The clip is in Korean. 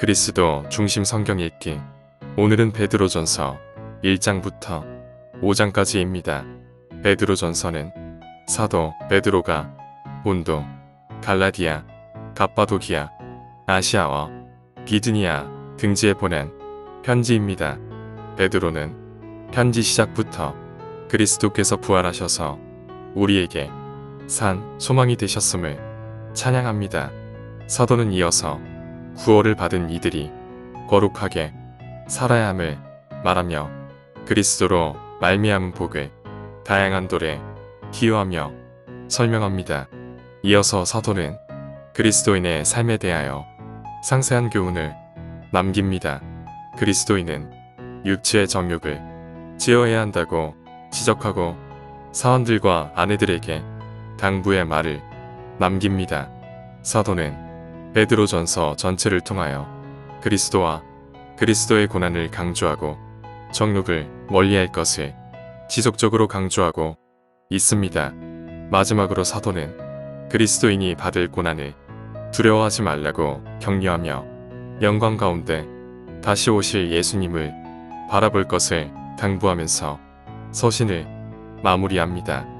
그리스도 중심 성경 읽기. 오늘은 베드로전서 1장부터 5장까지입니다. 베드로전서는 사도 베드로가 본도, 갈라디아, 갑바도기아, 아시아와 비드니아 등지에 보낸 편지입니다. 베드로는 편지 시작부터 그리스도께서 부활하셔서 우리에게 산 소망이 되셨음을 찬양합니다. 사도는 이어서 구원을 받은 이들이 거룩하게 살아야 함을 말하며 그리스도로 말미암은 복을 다양한 돌에 기여하며 설명합니다. 이어서 사도는 그리스도인의 삶에 대하여 상세한 교훈을 남깁니다. 그리스도인은 육체의 정욕을 제어해야 한다고 지적하고 사원들과 아내들에게 당부의 말을 남깁니다. 사도는 베드로전서 전체를 통하여 그리스도와 그리스도의 고난을 강조하고 정욕을 멀리할 것을 지속적으로 강조하고 있습니다. 마지막으로 사도는 그리스도인이 받을 고난을 두려워하지 말라고 격려하며 영광 가운데 다시 오실 예수님을 바라볼 것을 당부하면서 서신을 마무리합니다.